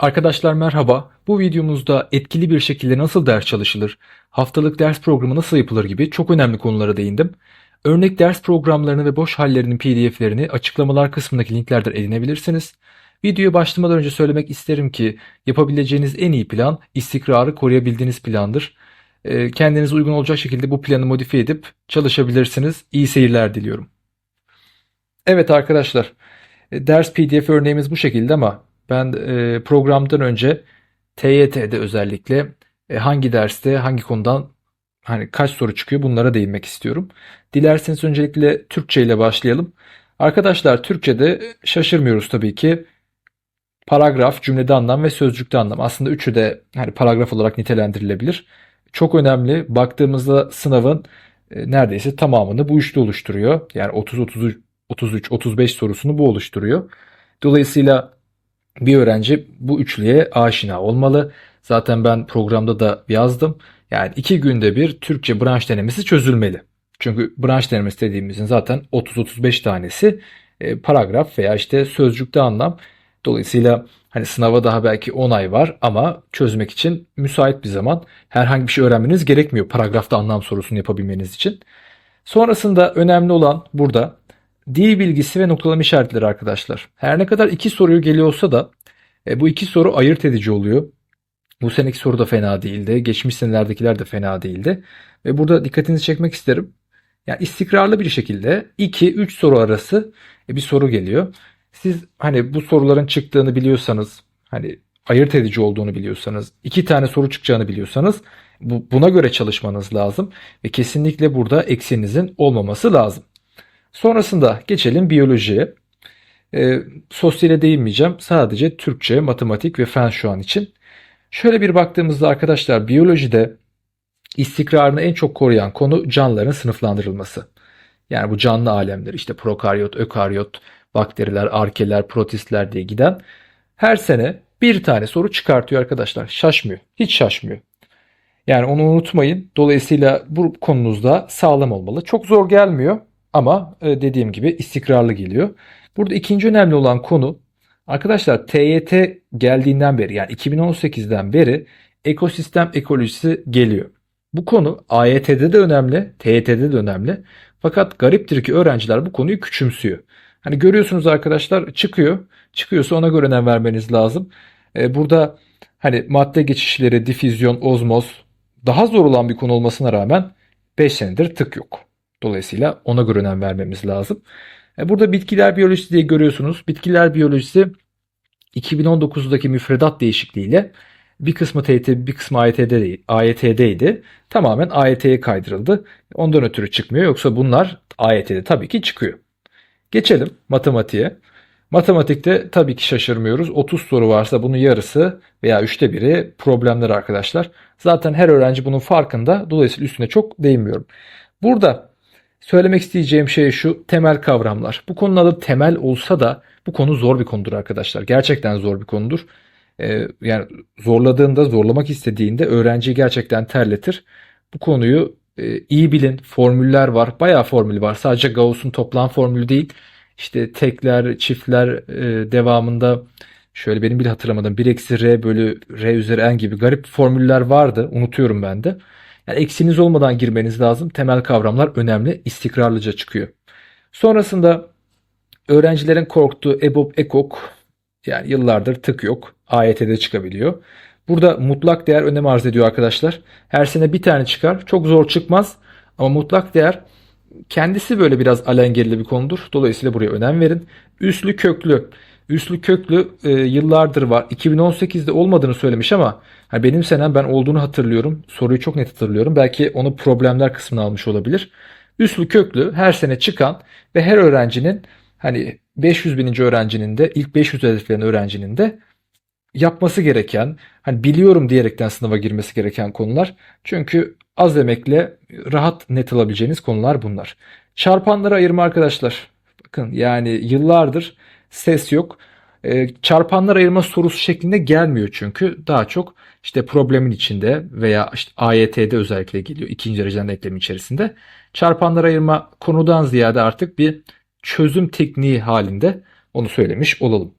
Arkadaşlar merhaba. Bu videomuzda etkili bir şekilde nasıl ders çalışılır, haftalık ders programı nasıl yapılır gibi çok önemli konulara değindim. Örnek ders programlarını ve boş hallerinin pdf'lerini açıklamalar kısmındaki linklerden edinebilirsiniz. Videoya başlamadan önce söylemek isterim ki yapabileceğiniz en iyi plan istikrarı koruyabildiğiniz plandır. Ee, Kendinize uygun olacak şekilde bu planı modifiye edip çalışabilirsiniz. İyi seyirler diliyorum. Evet arkadaşlar, e, ders pdf örneğimiz bu şekilde ama ben e, programdan önce TYT'de özellikle e, hangi derste hangi konudan hani kaç soru çıkıyor bunlara değinmek istiyorum. Dilerseniz öncelikle Türkçe ile başlayalım. Arkadaşlar Türkçe'de şaşırmıyoruz tabii ki. Paragraf, cümlede anlam ve sözcükte anlam. Aslında üçü de hani paragraf olarak nitelendirilebilir. Çok önemli. Baktığımızda sınavın e, neredeyse tamamını bu üçlü oluşturuyor. Yani 30 33 33 35 sorusunu bu oluşturuyor. Dolayısıyla bir öğrenci bu üçlüye aşina olmalı. Zaten ben programda da yazdım. Yani iki günde bir Türkçe branş denemesi çözülmeli. Çünkü branş denemesi dediğimizin zaten 30-35 tanesi e, paragraf veya işte sözcükte anlam. Dolayısıyla hani sınava daha belki 10 ay var ama çözmek için müsait bir zaman. Herhangi bir şey öğrenmeniz gerekmiyor paragrafta anlam sorusunu yapabilmeniz için. Sonrasında önemli olan burada dil bilgisi ve noktalama işaretleri arkadaşlar. Her ne kadar iki soruyu geliyorsa da e, bu iki soru ayırt edici oluyor. Bu seneki soru da fena değildi. Geçmiş senelerdekiler de fena değildi. Ve burada dikkatinizi çekmek isterim. Yani istikrarlı bir şekilde 2-3 soru arası e, bir soru geliyor. Siz hani bu soruların çıktığını biliyorsanız, hani ayırt edici olduğunu biliyorsanız, iki tane soru çıkacağını biliyorsanız bu, buna göre çalışmanız lazım ve kesinlikle burada eksinizin olmaması lazım. Sonrasında geçelim biyolojiye. E, sosyale değinmeyeceğim. Sadece Türkçe, matematik ve fen şu an için. Şöyle bir baktığımızda arkadaşlar biyolojide istikrarını en çok koruyan konu canlıların sınıflandırılması. Yani bu canlı alemler işte prokaryot, ökaryot, bakteriler, arkeler, protistler diye giden her sene bir tane soru çıkartıyor arkadaşlar. Şaşmıyor. Hiç şaşmıyor. Yani onu unutmayın. Dolayısıyla bu konunuzda sağlam olmalı. Çok zor gelmiyor ama e, dediğim gibi istikrarlı geliyor. Burada ikinci önemli olan konu arkadaşlar TYT geldiğinden beri yani 2018'den beri ekosistem ekolojisi geliyor. Bu konu AYT'de de önemli, TYT'de de önemli. Fakat gariptir ki öğrenciler bu konuyu küçümsüyor. Hani görüyorsunuz arkadaşlar çıkıyor. Çıkıyorsa ona göre önem vermeniz lazım. E, burada hani madde geçişleri, difüzyon, ozmoz daha zor olan bir konu olmasına rağmen 5 senedir tık yok. Dolayısıyla ona göre önem vermemiz lazım. E, burada bitkiler biyolojisi diye görüyorsunuz. Bitkiler biyolojisi 2019'daki müfredat değişikliğiyle bir kısmı TYT, bir kısmı AYT'de, AYT'deydi. Tamamen AYT'ye kaydırıldı. Ondan ötürü çıkmıyor. Yoksa bunlar AYT'de tabii ki çıkıyor. Geçelim matematiğe. Matematikte tabii ki şaşırmıyoruz. 30 soru varsa bunun yarısı veya üçte biri problemler arkadaşlar. Zaten her öğrenci bunun farkında. Dolayısıyla üstüne çok değinmiyorum. Burada söylemek isteyeceğim şey şu temel kavramlar. Bu konunun adı temel olsa da bu konu zor bir konudur arkadaşlar. Gerçekten zor bir konudur. Ee, yani zorladığında, zorlamak istediğinde öğrenciyi gerçekten terletir. Bu konuyu e, iyi bilin. Formüller var. Bayağı formül var. Sadece Gauss'un toplam formülü değil. İşte tekler, çiftler e, devamında şöyle benim bile hatırlamadığım 1 eksi r bölü r üzeri n gibi garip formüller vardı. Unutuyorum ben de. Yani eksiniz olmadan girmeniz lazım. Temel kavramlar önemli. istikrarlıca çıkıyor. Sonrasında öğrencilerin korktuğu EBOB, EKOK yani yıllardır tık yok. AYT'de çıkabiliyor. Burada mutlak değer önem arz ediyor arkadaşlar. Her sene bir tane çıkar. Çok zor çıkmaz. Ama mutlak değer kendisi böyle biraz alengirli bir konudur. Dolayısıyla buraya önem verin. Üslü köklü. Üslü köklü e, yıllardır var. 2018'de olmadığını söylemiş ama hani benim senem ben olduğunu hatırlıyorum. Soruyu çok net hatırlıyorum. Belki onu problemler kısmına almış olabilir. Üslü köklü her sene çıkan ve her öğrencinin hani 500 bininci öğrencinin de ilk 500 hedefleyen öğrencinin de yapması gereken, hani biliyorum diyerekten sınava girmesi gereken konular. Çünkü az emekle rahat net alabileceğiniz konular bunlar. Çarpanları ayırma arkadaşlar. Bakın yani yıllardır ses yok. E, çarpanlar ayırma sorusu şeklinde gelmiyor çünkü daha çok işte problemin içinde veya işte AYT'de özellikle geliyor ikinci dereceden eklemi içerisinde. Çarpanlar ayırma konudan ziyade artık bir çözüm tekniği halinde onu söylemiş olalım.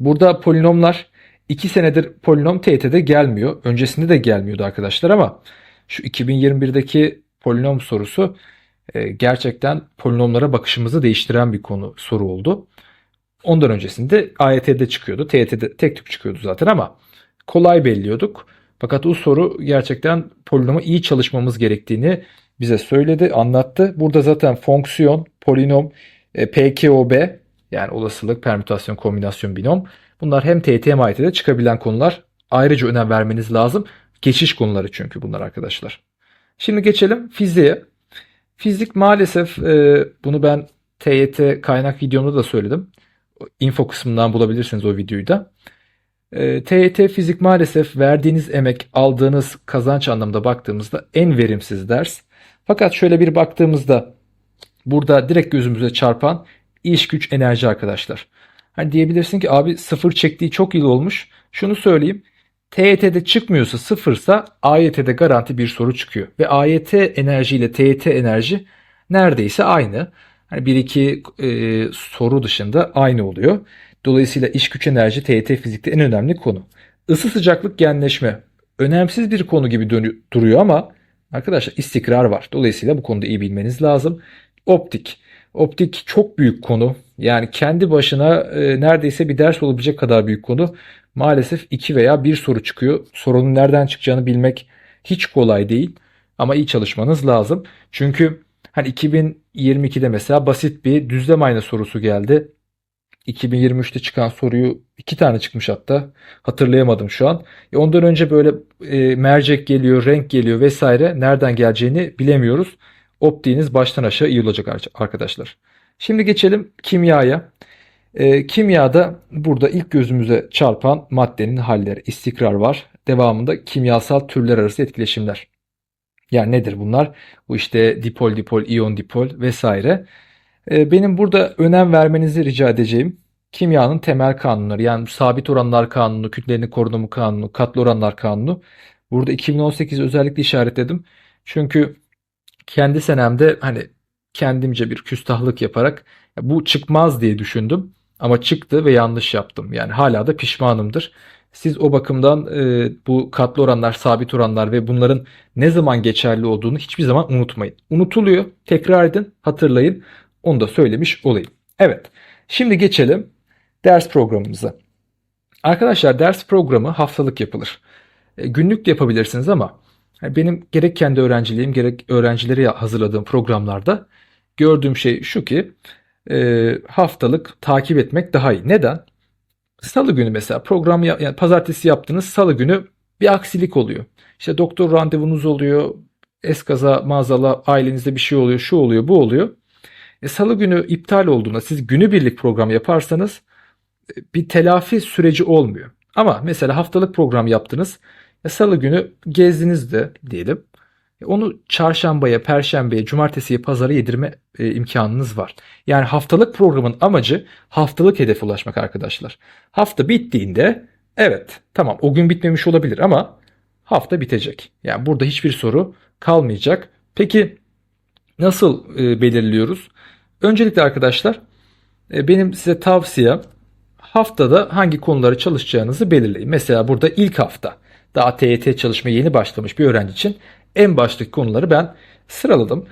Burada polinomlar 2 senedir polinom TYT'de gelmiyor. Öncesinde de gelmiyordu arkadaşlar ama şu 2021'deki polinom sorusu e, gerçekten polinomlara bakışımızı değiştiren bir konu soru oldu. Ondan öncesinde AYT'de çıkıyordu. TYT'de tek tük çıkıyordu zaten ama kolay belliyorduk. Fakat bu soru gerçekten polinoma iyi çalışmamız gerektiğini bize söyledi, anlattı. Burada zaten fonksiyon, polinom, e, PKOB yani olasılık, permütasyon, kombinasyon, binom. Bunlar hem TYT hem AYT'de çıkabilen konular. Ayrıca önem vermeniz lazım. Geçiş konuları çünkü bunlar arkadaşlar. Şimdi geçelim fiziğe. Fizik maalesef e, bunu ben TYT kaynak videomda da söyledim. Info kısmından bulabilirsiniz o videoyu da. E, TYT fizik maalesef verdiğiniz emek, aldığınız kazanç anlamında baktığımızda en verimsiz ders. Fakat şöyle bir baktığımızda burada direkt gözümüze çarpan iş güç enerji arkadaşlar. Hani diyebilirsin ki abi sıfır çektiği çok yıl olmuş. Şunu söyleyeyim. TYT'de çıkmıyorsa sıfırsa AYT'de garanti bir soru çıkıyor. Ve AYT enerji ile TYT enerji neredeyse aynı. Hani bir iki e, soru dışında aynı oluyor. Dolayısıyla iş güç enerji TYT fizikte en önemli konu. Isı sıcaklık genleşme önemsiz bir konu gibi dönü- duruyor ama arkadaşlar istikrar var. Dolayısıyla bu konuda iyi bilmeniz lazım. Optik. Optik çok büyük konu. Yani kendi başına e, neredeyse bir ders olabilecek kadar büyük konu. Maalesef iki veya bir soru çıkıyor. Sorunun nereden çıkacağını bilmek hiç kolay değil. Ama iyi çalışmanız lazım. Çünkü hani 2022'de mesela basit bir düzlem ayna sorusu geldi. 2023'te çıkan soruyu iki tane çıkmış hatta. Hatırlayamadım şu an. E ondan önce böyle e, mercek geliyor, renk geliyor vesaire. Nereden geleceğini bilemiyoruz. Optiğiniz baştan aşağı iyi olacak arkadaşlar. Şimdi geçelim kimyaya. E, kimyada burada ilk gözümüze çarpan maddenin halleri, istikrar var. Devamında kimyasal türler arası etkileşimler. Yani nedir bunlar? Bu işte dipol dipol, iyon dipol vesaire. E, benim burada önem vermenizi rica edeceğim kimyanın temel kanunları yani sabit oranlar kanunu, kütlelerin korunumu kanunu, katlı oranlar kanunu. Burada 2018 özellikle işaretledim. Çünkü kendi senemde hani kendimce bir küstahlık yaparak bu çıkmaz diye düşündüm. Ama çıktı ve yanlış yaptım. Yani hala da pişmanımdır. Siz o bakımdan e, bu katlı oranlar, sabit oranlar ve bunların ne zaman geçerli olduğunu hiçbir zaman unutmayın. Unutuluyor. Tekrar edin, hatırlayın. Onu da söylemiş olayım. Evet. Şimdi geçelim ders programımıza. Arkadaşlar ders programı haftalık yapılır. E, günlük de yapabilirsiniz ama benim gerek kendi öğrenciliğim gerek öğrencileri hazırladığım programlarda gördüğüm şey şu ki e, haftalık takip etmek daha iyi. Neden? Salı günü mesela program yani pazartesi yaptığınız salı günü bir aksilik oluyor. İşte doktor randevunuz oluyor. Eskaza maazallah ailenizde bir şey oluyor, şu oluyor, bu oluyor. E, salı günü iptal olduğunda siz günübirlik program yaparsanız e, bir telafi süreci olmuyor. Ama mesela haftalık program yaptınız. E, salı günü gezdiniz de diyelim. E, onu çarşambaya, perşembeye, cumartesiye, pazara yedirme e, imkanınız var. Yani haftalık programın amacı haftalık hedefe ulaşmak arkadaşlar. Hafta bittiğinde evet tamam o gün bitmemiş olabilir ama hafta bitecek. Yani burada hiçbir soru kalmayacak. Peki nasıl e, belirliyoruz? Öncelikle arkadaşlar e, benim size tavsiyem haftada hangi konuları çalışacağınızı belirleyin. Mesela burada ilk hafta daha TYT çalışmaya yeni başlamış bir öğrenci için en baştaki konuları ben sıraladım.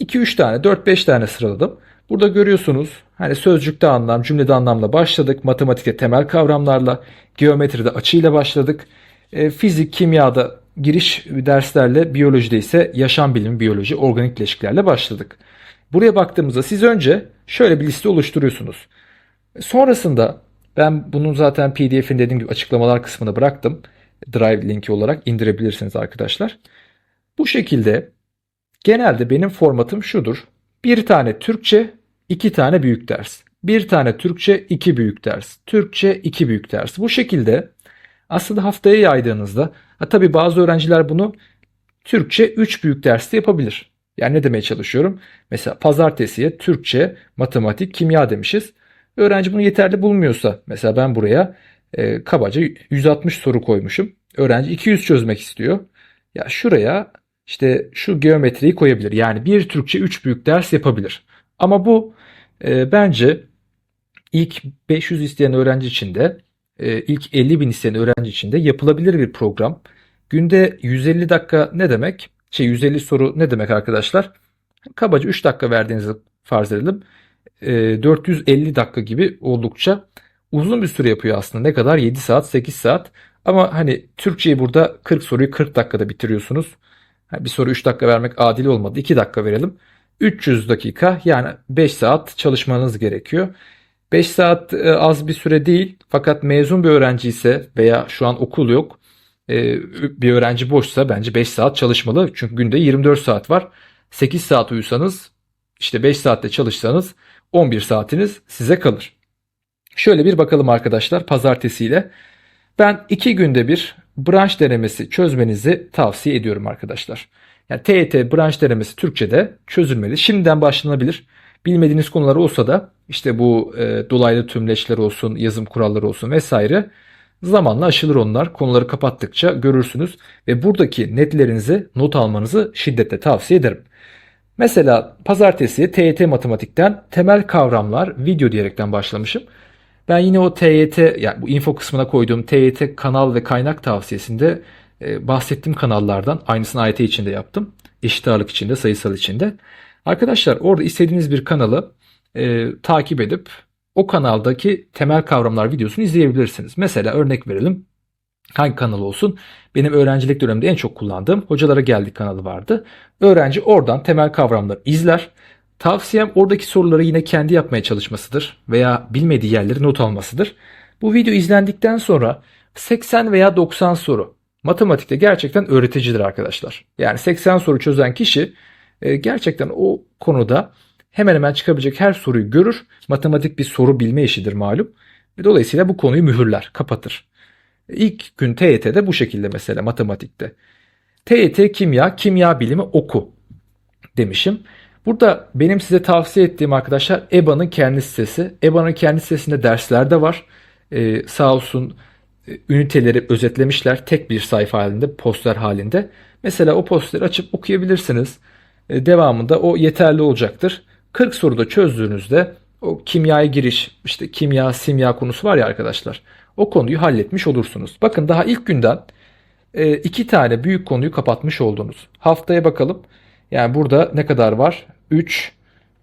2-3 tane, 4-5 tane sıraladım. Burada görüyorsunuz hani sözcükte anlam, cümlede anlamla başladık. Matematikte temel kavramlarla, geometride açıyla başladık. E, fizik, kimyada giriş derslerle, biyolojide ise yaşam bilimi, biyoloji, organik bileşiklerle başladık. Buraya baktığımızda siz önce şöyle bir liste oluşturuyorsunuz. Sonrasında ben bunun zaten PDF'ini dediğim gibi açıklamalar kısmına bıraktım. Drive linki olarak indirebilirsiniz arkadaşlar. Bu şekilde genelde benim formatım şudur. Bir tane Türkçe, iki tane büyük ders. Bir tane Türkçe, iki büyük ders. Türkçe, iki büyük ders. Bu şekilde aslında haftaya yaydığınızda ha tabii bazı öğrenciler bunu Türkçe 3 büyük derste yapabilir. Yani ne demeye çalışıyorum? Mesela pazartesiye Türkçe, matematik, kimya demişiz. Öğrenci bunu yeterli bulmuyorsa mesela ben buraya e, kabaca 160 soru koymuşum. Öğrenci 200 çözmek istiyor. Ya şuraya işte şu geometriyi koyabilir. Yani bir Türkçe 3 büyük ders yapabilir. Ama bu e, bence ilk 500 isteyen öğrenci için de e, ilk 50 bin isteyen öğrenci için de yapılabilir bir program. Günde 150 dakika ne demek? Şey 150 soru ne demek arkadaşlar? Kabaca 3 dakika verdiğinizi farz edelim. E, 450 dakika gibi oldukça uzun bir süre yapıyor aslında. Ne kadar? 7 saat, 8 saat. Ama hani Türkçeyi burada 40 soruyu 40 dakikada bitiriyorsunuz. Bir soru 3 dakika vermek adil olmadı. 2 dakika verelim. 300 dakika yani 5 saat çalışmanız gerekiyor. 5 saat e, az bir süre değil fakat mezun bir öğrenci ise veya şu an okul yok e, bir öğrenci boşsa bence 5 saat çalışmalı. Çünkü günde 24 saat var. 8 saat uyusanız işte 5 saatte çalışsanız 11 saatiniz size kalır. Şöyle bir bakalım arkadaşlar pazartesiyle. Ben 2 günde bir branş denemesi çözmenizi tavsiye ediyorum arkadaşlar. Yani TYT branş denemesi Türkçe'de çözülmeli. Şimdiden başlanabilir. Bilmediğiniz konular olsa da işte bu e, dolaylı tümleçler olsun, yazım kuralları olsun vesaire zamanla aşılır onlar. Konuları kapattıkça görürsünüz ve buradaki netlerinizi not almanızı şiddetle tavsiye ederim. Mesela pazartesi TYT matematikten temel kavramlar video diyerekten başlamışım. Ben yine o TYT yani bu info kısmına koyduğum TYT kanal ve kaynak tavsiyesinde e, bahsettiğim kanallardan aynısını AYT içinde yaptım. Eşit ağırlık içinde, sayısal içinde. Arkadaşlar orada istediğiniz bir kanalı e, takip edip o kanaldaki temel kavramlar videosunu izleyebilirsiniz. Mesela örnek verelim. Hangi kanal olsun? Benim öğrencilik döneminde en çok kullandığım Hocalara Geldik kanalı vardı. Öğrenci oradan temel kavramları izler. Tavsiyem oradaki soruları yine kendi yapmaya çalışmasıdır veya bilmediği yerleri not almasıdır. Bu video izlendikten sonra 80 veya 90 soru matematikte gerçekten öğreticidir arkadaşlar. Yani 80 soru çözen kişi e, gerçekten o konuda hemen hemen çıkabilecek her soruyu görür. Matematik bir soru bilme işidir malum. Ve dolayısıyla bu konuyu mühürler, kapatır. İlk gün TYT'de bu şekilde mesela matematikte. TYT kimya, kimya bilimi oku demişim. Burada benim size tavsiye ettiğim arkadaşlar EBA'nın kendi sitesi. EBA'nın kendi sitesinde dersler de var. Ee, sağ olsun e, üniteleri özetlemişler tek bir sayfa halinde, poster halinde. Mesela o posteri açıp okuyabilirsiniz. E, devamında o yeterli olacaktır. 40 soruda çözdüğünüzde o kimyaya giriş, işte kimya, simya konusu var ya arkadaşlar. O konuyu halletmiş olursunuz. Bakın daha ilk günden e, iki tane büyük konuyu kapatmış oldunuz. Haftaya bakalım. Yani burada ne kadar var? 3,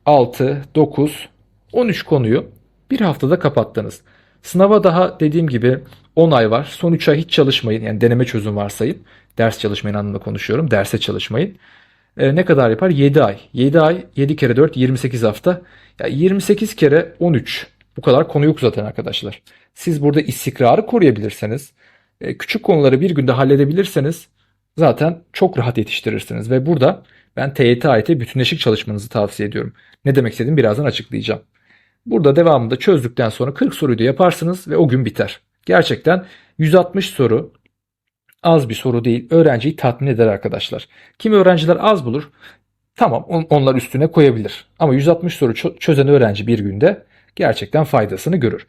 6, 9, 13 konuyu bir haftada kapattınız. Sınava daha dediğim gibi 10 ay var. Son 3 ay hiç çalışmayın. Yani deneme çözüm varsayın. Ders çalışmayın anlamında konuşuyorum. Derse çalışmayın. E, ne kadar yapar? 7 ay. 7 ay, 7 kere 4, 28 hafta. Ya 28 kere 13. Bu kadar konu yok zaten arkadaşlar. Siz burada istikrarı koruyabilirseniz, e, küçük konuları bir günde halledebilirseniz zaten çok rahat yetiştirirsiniz. Ve burada ben TYT AYT bütünleşik çalışmanızı tavsiye ediyorum. Ne demek istediğimi birazdan açıklayacağım. Burada devamında çözdükten sonra 40 soruyu da yaparsınız ve o gün biter. Gerçekten 160 soru az bir soru değil. Öğrenciyi tatmin eder arkadaşlar. Kimi öğrenciler az bulur. Tamam on- onlar üstüne koyabilir. Ama 160 soru çö- çözen öğrenci bir günde gerçekten faydasını görür.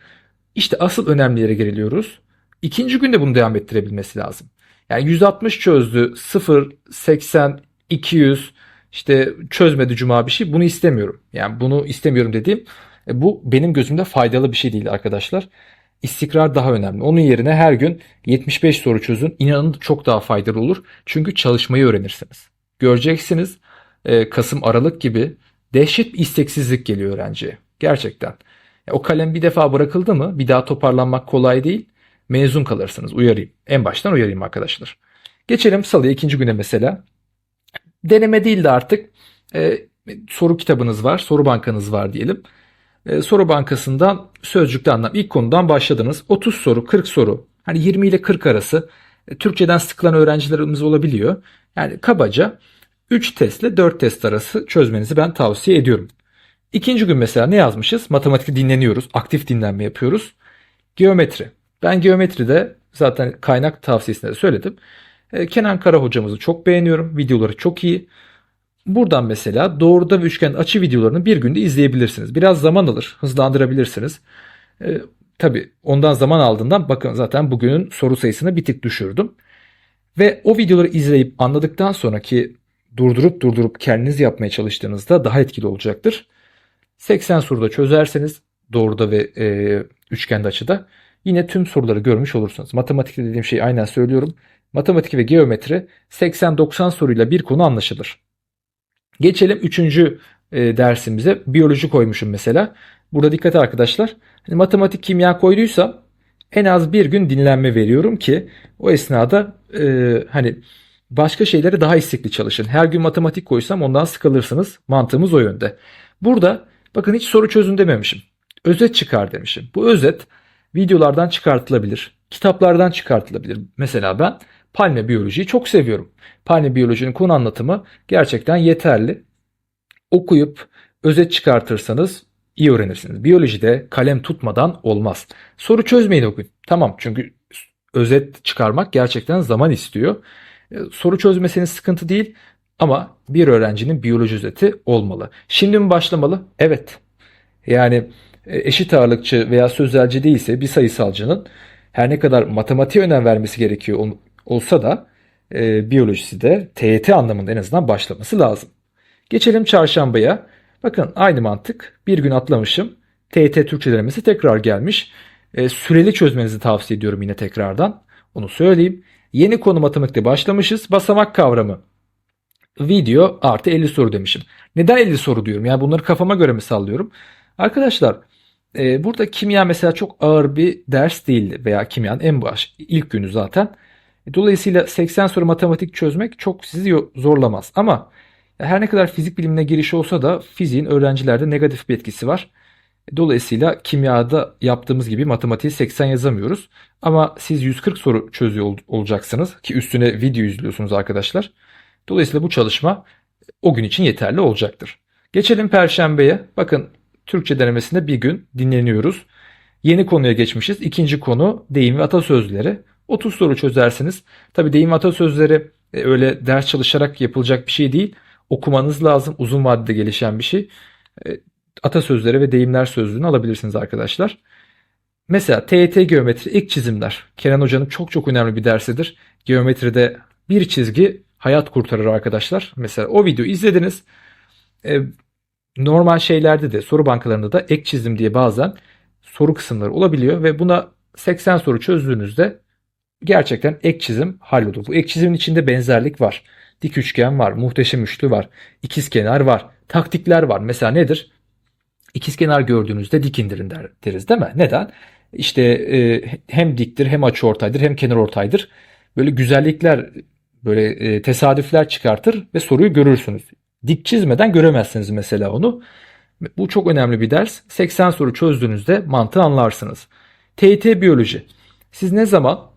İşte asıl önemli yere geliyoruz. İkinci günde bunu devam ettirebilmesi lazım. Yani 160 çözdü, 0, 80, 200 işte çözmedi cuma bir şey. Bunu istemiyorum. Yani bunu istemiyorum dediğim e, bu benim gözümde faydalı bir şey değil arkadaşlar. İstikrar daha önemli. Onun yerine her gün 75 soru çözün. İnanın çok daha faydalı olur. Çünkü çalışmayı öğrenirsiniz. Göreceksiniz e, Kasım Aralık gibi dehşet bir isteksizlik geliyor öğrenciye. Gerçekten. O kalem bir defa bırakıldı mı bir daha toparlanmak kolay değil. Mezun kalırsınız uyarayım. En baştan uyarayım arkadaşlar. Geçelim salıya ikinci güne mesela. Deneme değil de artık e, soru kitabınız var, soru bankanız var diyelim. E, soru bankasından sözcükte anlam ilk konudan başladınız. 30 soru, 40 soru. Hani 20 ile 40 arası e, Türkçeden sıkılan öğrencilerimiz olabiliyor. Yani kabaca 3 testle 4 test arası çözmenizi ben tavsiye ediyorum. İkinci gün mesela ne yazmışız? Matematikte dinleniyoruz. Aktif dinlenme yapıyoruz. Geometri. Ben geometride zaten kaynak tavsiyesinde de söyledim. E, Kenan Kara hocamızı çok beğeniyorum. Videoları çok iyi. Buradan mesela doğruda ve üçgen açı videolarını bir günde izleyebilirsiniz. Biraz zaman alır, hızlandırabilirsiniz. Ee, tabii ondan zaman aldığından bakın zaten bugünün soru sayısını bir tık düşürdüm. Ve o videoları izleyip anladıktan sonraki durdurup durdurup kendiniz yapmaya çalıştığınızda daha etkili olacaktır. 80 soruda çözerseniz doğruda ve e, üçgende açıda yine tüm soruları görmüş olursunuz. Matematikte dediğim şeyi aynen söylüyorum. Matematik ve geometri 80-90 soruyla bir konu anlaşılır. Geçelim 3. E, dersimize. Biyoloji koymuşum mesela. Burada dikkat arkadaşlar. Hani matematik, kimya koyduysam en az bir gün dinlenme veriyorum ki o esnada e, hani başka şeylere daha istekli çalışın. Her gün matematik koysam ondan sıkılırsınız. Mantığımız o yönde. Burada bakın hiç soru çözün dememişim. Özet çıkar demişim. Bu özet videolardan çıkartılabilir. Kitaplardan çıkartılabilir. Mesela ben palme biyolojiyi çok seviyorum. Palme biyolojinin konu anlatımı gerçekten yeterli. Okuyup özet çıkartırsanız iyi öğrenirsiniz. Biyolojide kalem tutmadan olmaz. Soru çözmeyin o gün. Tamam çünkü özet çıkarmak gerçekten zaman istiyor. E, soru çözmeseniz sıkıntı değil ama bir öğrencinin biyoloji özeti olmalı. Şimdi mi başlamalı? Evet. Yani eşit ağırlıkçı veya sözelci değilse bir sayısalcının her ne kadar matematiğe önem vermesi gerekiyor olsa da e, biyolojisi de TYT anlamında en azından başlaması lazım. Geçelim çarşambaya. Bakın aynı mantık. Bir gün atlamışım. TYT Türkçe denemesi tekrar gelmiş. E, süreli çözmenizi tavsiye ediyorum yine tekrardan. Onu söyleyeyim. Yeni konu matematikte başlamışız. Basamak kavramı. Video artı 50 soru demişim. Neden 50 soru diyorum? Yani bunları kafama göre mi sallıyorum? Arkadaşlar e, burada kimya mesela çok ağır bir ders değildi. Veya kimyanın en baş ilk günü zaten. Dolayısıyla 80 soru matematik çözmek çok sizi zorlamaz. Ama her ne kadar fizik bilimine giriş olsa da fiziğin öğrencilerde negatif bir etkisi var. Dolayısıyla kimyada yaptığımız gibi matematiği 80 yazamıyoruz. Ama siz 140 soru çözüyor olacaksınız ki üstüne video izliyorsunuz arkadaşlar. Dolayısıyla bu çalışma o gün için yeterli olacaktır. Geçelim perşembeye. Bakın Türkçe denemesinde bir gün dinleniyoruz. Yeni konuya geçmişiz. İkinci konu deyim ve atasözleri. 30 soru çözersiniz. Tabi deyim ve atasözleri e, öyle ders çalışarak yapılacak bir şey değil. Okumanız lazım. Uzun vadede gelişen bir şey. E, atasözleri ve deyimler sözlüğünü alabilirsiniz arkadaşlar. Mesela TET geometri ilk çizimler. Kenan Hoca'nın çok çok önemli bir dersidir. Geometride bir çizgi hayat kurtarır arkadaşlar. Mesela o videoyu izlediniz. E, normal şeylerde de soru bankalarında da ek çizim diye bazen soru kısımları olabiliyor ve buna 80 soru çözdüğünüzde gerçekten ek çizim hallolur. Bu ek çizimin içinde benzerlik var. Dik üçgen var, muhteşem üçlü var, ikizkenar var, taktikler var. Mesela nedir? İkizkenar gördüğünüzde dik indirin der, deriz değil mi? Neden? İşte e, hem diktir hem açı ortaydır hem kenar ortaydır. Böyle güzellikler, böyle e, tesadüfler çıkartır ve soruyu görürsünüz. Dik çizmeden göremezsiniz mesela onu. Bu çok önemli bir ders. 80 soru çözdüğünüzde mantığı anlarsınız. TYT biyoloji. Siz ne zaman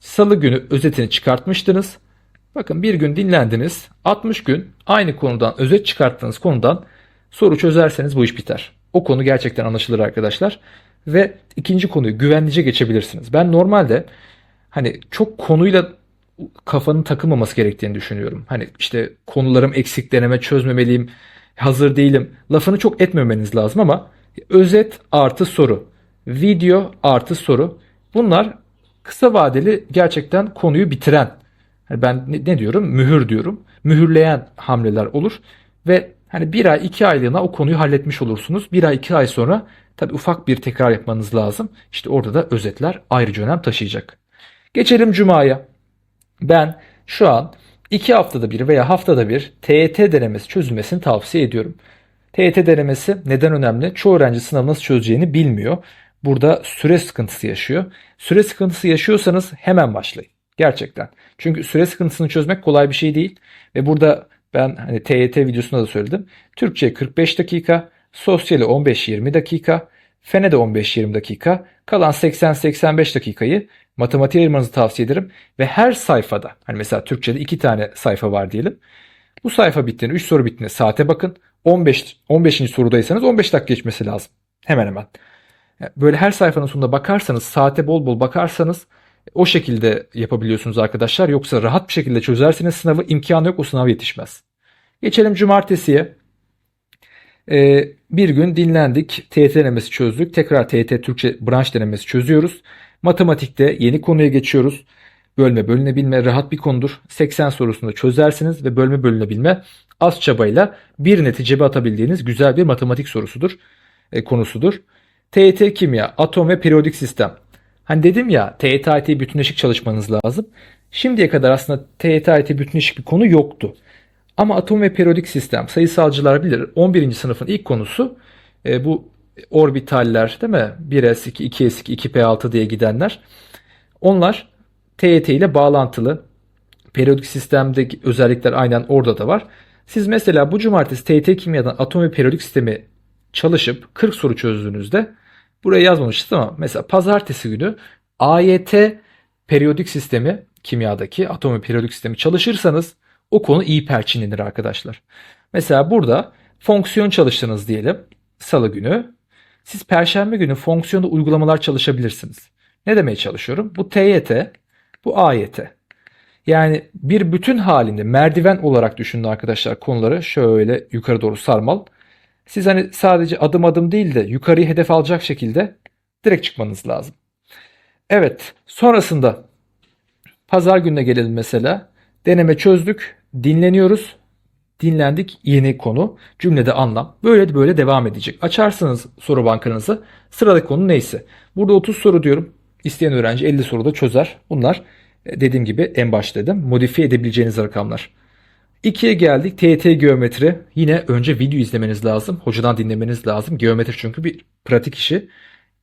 salı günü özetini çıkartmıştınız? Bakın bir gün dinlendiniz. 60 gün aynı konudan özet çıkarttığınız konudan soru çözerseniz bu iş biter. O konu gerçekten anlaşılır arkadaşlar. Ve ikinci konuyu güvenlice geçebilirsiniz. Ben normalde hani çok konuyla kafanın takılmaması gerektiğini düşünüyorum. Hani işte konularım eksik deneme çözmemeliyim, hazır değilim. Lafını çok etmemeniz lazım ama özet artı soru, video artı soru. Bunlar kısa vadeli gerçekten konuyu bitiren Hani ben ne, diyorum? Mühür diyorum. Mühürleyen hamleler olur ve hani bir ay iki aylığına o konuyu halletmiş olursunuz. Bir ay iki ay sonra tabi ufak bir tekrar yapmanız lazım. İşte orada da özetler ayrıca önem taşıyacak. Geçelim Cuma'ya. Ben şu an iki haftada bir veya haftada bir TET denemesi çözülmesini tavsiye ediyorum. TET denemesi neden önemli? Çoğu öğrenci sınavı nasıl çözeceğini bilmiyor. Burada süre sıkıntısı yaşıyor. Süre sıkıntısı yaşıyorsanız hemen başlayın. Gerçekten. Çünkü süre sıkıntısını çözmek kolay bir şey değil. Ve burada ben hani TYT videosunda da söyledim. Türkçe 45 dakika, sosyali 15-20 dakika, fene de 15-20 dakika, kalan 80-85 dakikayı matematiğe ayırmanızı tavsiye ederim. Ve her sayfada, hani mesela Türkçe'de iki tane sayfa var diyelim. Bu sayfa bittiğinde, 3 soru bittiğinde saate bakın. 15 15. sorudaysanız 15 dakika geçmesi lazım. Hemen hemen. Böyle her sayfanın sonunda bakarsanız, saate bol bol bakarsanız o şekilde yapabiliyorsunuz arkadaşlar. Yoksa rahat bir şekilde çözerseniz sınavı imkanı yok o sınav yetişmez. Geçelim cumartesiye. Ee, bir gün dinlendik. TYT denemesi çözdük. Tekrar TYT Türkçe branş denemesi çözüyoruz. Matematikte yeni konuya geçiyoruz. Bölme bölünebilme rahat bir konudur. 80 sorusunu çözersiniz ve bölme bölünebilme az çabayla bir neticebe atabildiğiniz güzel bir matematik sorusudur, e, konusudur. TYT kimya, atom ve periyodik sistem. Hani dedim ya TYT AYT bütünleşik çalışmanız lazım. Şimdiye kadar aslında TYT AYT bütünleşik bir konu yoktu. Ama atom ve periyodik sistem sayısalcılar bilir 11. sınıfın ilk konusu e, bu orbitaller değil mi? 1s2, 2s2, 2p6 diye gidenler. Onlar TYT ile bağlantılı. Periyodik sistemdeki özellikler aynen orada da var. Siz mesela bu cumartesi TYT kimyadan atom ve periyodik sistemi çalışıp 40 soru çözdüğünüzde buraya yazmamışız ama mesela pazartesi günü AYT periyodik sistemi kimyadaki atom ve periyodik sistemi çalışırsanız o konu iyi perçinlenir arkadaşlar. Mesela burada fonksiyon çalıştınız diyelim salı günü. Siz perşembe günü fonksiyonda uygulamalar çalışabilirsiniz. Ne demeye çalışıyorum? Bu TYT, bu AYT. Yani bir bütün halinde merdiven olarak düşünün arkadaşlar konuları şöyle yukarı doğru sarmal. Siz hani sadece adım adım değil de yukarıyı hedef alacak şekilde direkt çıkmanız lazım. Evet sonrasında pazar gününe gelelim mesela. Deneme çözdük, dinleniyoruz. Dinlendik yeni konu, cümlede anlam. Böyle böyle devam edecek. Açarsınız soru bankanızı. Sıradaki konu neyse. Burada 30 soru diyorum. İsteyen öğrenci 50 soruda çözer. Bunlar e, dediğim gibi en başta dedim. Modifiye edebileceğiniz rakamlar. 2'ye geldik. TET geometri. Yine önce video izlemeniz lazım. Hocadan dinlemeniz lazım. Geometri çünkü bir pratik işi.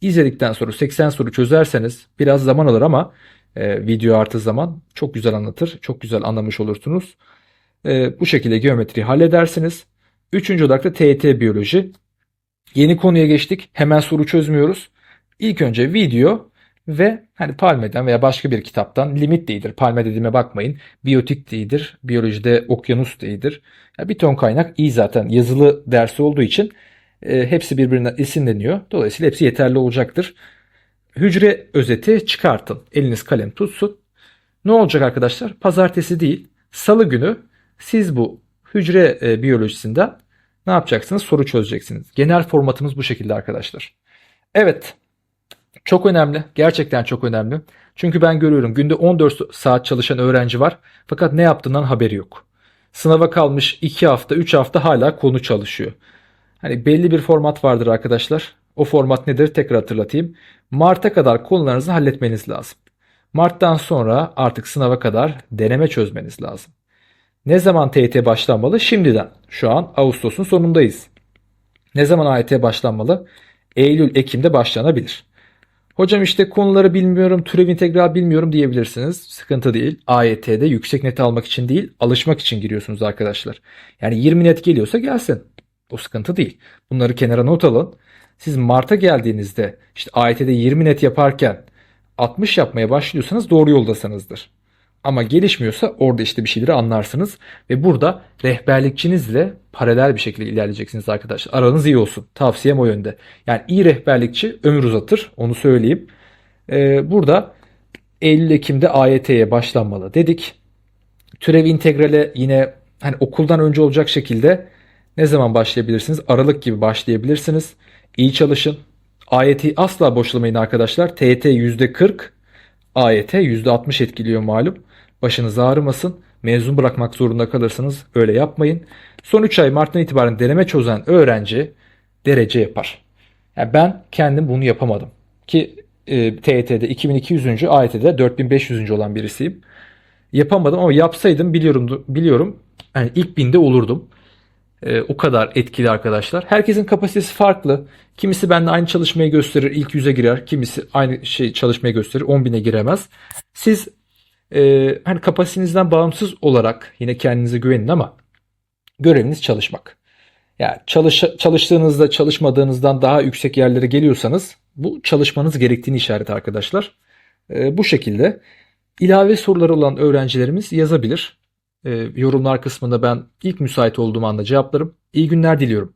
İzledikten sonra 80 soru çözerseniz biraz zaman alır ama e, video artı zaman çok güzel anlatır. Çok güzel anlamış olursunuz. E, bu şekilde geometriyi halledersiniz. Üçüncü olarak da TET biyoloji. Yeni konuya geçtik. Hemen soru çözmüyoruz. İlk önce video ve hani Palme'den veya başka bir kitaptan limit değildir. Palme dediğime bakmayın. Biyotik değildir. Biyolojide okyanus değildir. Ya bir ton kaynak iyi zaten. Yazılı dersi olduğu için e, hepsi birbirinden esinleniyor. Dolayısıyla hepsi yeterli olacaktır. Hücre özeti çıkartın. Eliniz kalem tutsun. Ne olacak arkadaşlar? Pazartesi değil, salı günü siz bu hücre e, biyolojisinde ne yapacaksınız? Soru çözeceksiniz. Genel formatımız bu şekilde arkadaşlar. Evet. Çok önemli. Gerçekten çok önemli. Çünkü ben görüyorum günde 14 saat çalışan öğrenci var. Fakat ne yaptığından haberi yok. Sınava kalmış 2 hafta, 3 hafta hala konu çalışıyor. Hani belli bir format vardır arkadaşlar. O format nedir? Tekrar hatırlatayım. Mart'a kadar konularınızı halletmeniz lazım. Mart'tan sonra artık sınava kadar deneme çözmeniz lazım. Ne zaman TYT başlanmalı? Şimdiden. Şu an Ağustos'un sonundayız. Ne zaman AYT başlanmalı? Eylül, Ekim'de başlanabilir. Hocam işte konuları bilmiyorum, türev integral bilmiyorum diyebilirsiniz. Sıkıntı değil. AYT'de yüksek net almak için değil, alışmak için giriyorsunuz arkadaşlar. Yani 20 net geliyorsa gelsin. O sıkıntı değil. Bunları kenara not alın. Siz Mart'a geldiğinizde işte AYT'de 20 net yaparken 60 yapmaya başlıyorsanız doğru yoldasınızdır. Ama gelişmiyorsa orada işte bir şeyleri anlarsınız ve burada rehberlikçinizle paralel bir şekilde ilerleyeceksiniz arkadaşlar. Aranız iyi olsun. Tavsiyem o yönde. Yani iyi rehberlikçi ömür uzatır. Onu söyleyeyim. Ee, burada Eylül Ekim'de AYT'ye başlanmalı dedik. Türev integrale yine hani okuldan önce olacak şekilde ne zaman başlayabilirsiniz? Aralık gibi başlayabilirsiniz. İyi çalışın. AYT'yi asla boşlamayın arkadaşlar. TYT %40, AYT %60 etkiliyor malum. Başınız ağrımasın. Mezun bırakmak zorunda kalırsanız öyle yapmayın. Son 3 ay Mart'tan itibaren deneme çözen öğrenci derece yapar. Yani ben kendim bunu yapamadım. Ki e, TYT'de 2200. AYT'de 4500. olan birisiyim. Yapamadım ama yapsaydım biliyorum biliyorum yani ilk binde olurdum. E, o kadar etkili arkadaşlar. Herkesin kapasitesi farklı. Kimisi benimle aynı çalışmayı gösterir, ilk yüze girer. Kimisi aynı şey çalışmayı gösterir, 10 bine giremez. Siz e, hani kapasitenizden bağımsız olarak yine kendinize güvenin ama göreviniz çalışmak. Yani çalış, çalıştığınızda çalışmadığınızdan daha yüksek yerlere geliyorsanız bu çalışmanız gerektiğini işaret arkadaşlar. E, bu şekilde ilave soruları olan öğrencilerimiz yazabilir. Yorumlar kısmında ben ilk müsait olduğum anda cevaplarım. İyi günler diliyorum.